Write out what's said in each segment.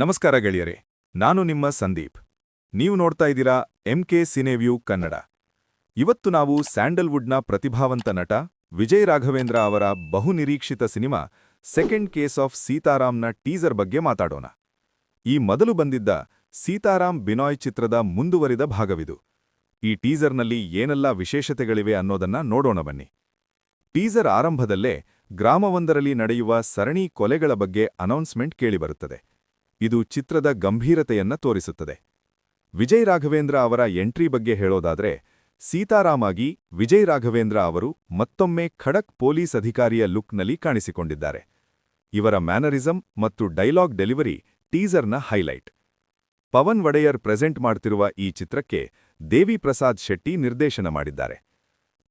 ನಮಸ್ಕಾರ ಗೆಳೆಯರೆ, ನಾನು ನಿಮ್ಮ ಸಂದೀಪ್. ನೀವು ನೋಡ್ತಾ ಇದ್ದೀರಾ ಎಂಕೆ ಸಿನೆವ್ಯೂ ಕನ್ನಡ. ಇವತ್ತು ನಾವು ಸ್ಯಾಂಡಲ್ವುಡ್ನ ಪ್ರತಿಭಾವಂತ ನಟ ವಿಜಯ್ ರಾಘವೇಂದ್ರ ಅವರ ಬಹುನಿರೀಕ್ಷಿತ ಸಿನಿಮಾ ಸೆಕೆಂಡ್ ಕೇಸ್ ಆಫ್ ಸೀತಾರಾಮ್ನ ಟೀಸರ್ ಬಗ್ಗೆ ಮಾತಾಡೋಣ. ಈ ಮೊದಲು ಬಂದಿದ್ದ ಸೀತಾರಾಮ್ ಬಿನಾಯ್ ಚಿತ್ರದ ಮುಂದುವರಿದ ಭಾಗವಿದು. ಈ ಟೀಸರ್ನಲ್ಲಿ ಏನೆಲ್ಲ ವಿಶೇಷತೆಗಳಿವೆ ಅನ್ನೋದನ್ನ ನೋಡೋಣ ಬನ್ನಿ. ಟೀಸರ್ ಆರಂಭದಲ್ಲೇ ಗ್ರಾಮವೊಂದರಲ್ಲಿ ನಡೆಯುವ ಸರಣಿ ಕೊಲೆಗಳ ಬಗ್ಗೆ ಅನೌನ್ಸ್ಮೆಂಟ್ ಕೇಳಿಬರುತ್ತದೆ. ಇದು ಚಿತ್ರದ ಗಂಭೀರತೆಯನ್ನ ತೋರಿಸುತ್ತದೆ. ವಿಜಯ್ ರಾಘವೇಂದ್ರ ಅವರ ಎಂಟ್ರಿ ಬಗ್ಗೆ ಹೇಳೋದಾದ್ರೆ, ಸೀತಾರಾಮಾಗಿ ವಿಜಯ್ ರಾಘವೇಂದ್ರ ಅವರು ಮತ್ತೊಮ್ಮೆ ಖಡಕ್ ಪೊಲೀಸ್ ಅಧಿಕಾರಿಯ ಲುಕ್ನಲ್ಲಿ ಕಾಣಿಸಿಕೊಂಡಿದ್ದಾರೆ. ಇವರ ಮ್ಯಾನರಿಸಂ ಮತ್ತು ಡೈಲಾಗ್ ಡೆಲಿವರಿ ಟೀಸರ್ನ ಹೈಲೈಟ್. ಪವನ್ ಒಡೆಯರ್ ಪ್ರೆಸೆಂಟ್ ಮಾಡ್ತಿರುವ ಈ ಚಿತ್ರಕ್ಕೆ ದೇವಿ ಪ್ರಸಾದ್ ಶೆಟ್ಟಿ ನಿರ್ದೇಶನ ಮಾಡಿದ್ದಾರೆ.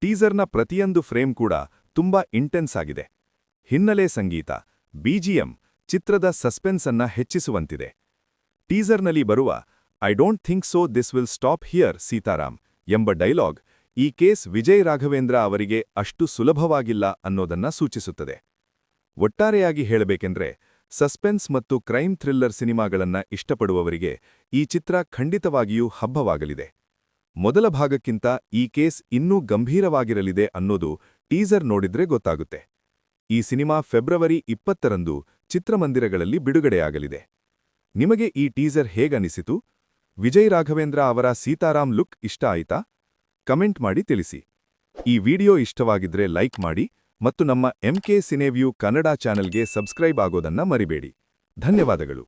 ಟೀಸರ್ನ ಪ್ರತಿಯೊಂದು ಫ್ರೇಮ್ ಕೂಡ ತುಂಬಾ ಇಂಟೆನ್ಸ್ ಆಗಿದೆ. ಹಿನ್ನೆಲೆ ಸಂಗೀತ ಬಿಜಿಎಂ ಚಿತ್ರದ ಸಸ್ಪೆನ್ಸ್ ಅನ್ನ ಹೆಚ್ಚಿಸುವಂತಿದೆ. ಟೀಸರ್ನಲ್ಲಿ ಬರುವ I don't think so this will stop here, Sitaram ಎಂಬ ಡೈಲಾಗ್ ಈ ಕೇಸ್ ವಿಜಯ್ ರಾಘವೇಂದ್ರ ಅವರಿಗೆ ಅಷ್ಟು ಸುಲಭವಾಗಿಲ್ಲ ಅನ್ನೋದನ್ನ ಸೂಚಿಸುತ್ತದೆ. ಒಟ್ಟಾರೆಯಾಗಿ ಹೇಳಬೇಕೆಂದ್ರೆ, ಸಸ್ಪೆನ್ಸ್ ಮತ್ತು ಕ್ರೈಮ್ ಥ್ರಿಲ್ಲರ್ ಸಿನಿಮಾಗಳನ್ನ ಇಷ್ಟಪಡುವವರಿಗೆ ಈ ಚಿತ್ರ ಖಂಡಿತವಾಗಿಯೂ ಹಬ್ಬವಾಗಲಿದೆ. ಮೊದಲ ಭಾಗಕ್ಕಿಂತ ಈ ಕೇಸ್ ಇನ್ನೂ ಗಂಭೀರವಾಗಿರಲಿದೆ ಅನ್ನೋದು ಟೀಸರ್ ನೋಡಿದ್ರೆ ಗೊತ್ತಾಗುತ್ತೆ. ಈ ಸಿನಿಮಾ ಫೆಬ್ರವರಿ ಇಪ್ಪತ್ತರಂದು ಚಿತ್ರಮಂದಿರಗಳಲ್ಲಿ ಬಿಡುಗಡೆಯಾಗಲಿದೆ. ನಿಮಗೆ ಈ ಟೀಸರ್ ಹೇಗನಿಸಿತು? ವಿಜಯ್ ರಾಘವೇಂದ್ರ ಅವರ ಸೀತಾರಾಮ್ ಲುಕ್ ಇಷ್ಟ ಆಯಿತಾ? ಕಮೆಂಟ್ ಮಾಡಿ ತಿಳಿಸಿ. ಈ ವಿಡಿಯೋ ಇಷ್ಟವಾಗಿದ್ರೆ ಲೈಕ್ ಮಾಡಿ ಮತ್ತು ನಮ್ಮ ಎಂಕೆ ಸಿನೆವ್ಯೂ ಕನ್ನಡ ಚಾನೆಲ್ಗೆ ಸಬ್ಸ್ಕ್ರೈಬ್ ಆಗೋದನ್ನ ಮರಿಬೇಡಿ. ಧನ್ಯವಾದಗಳು.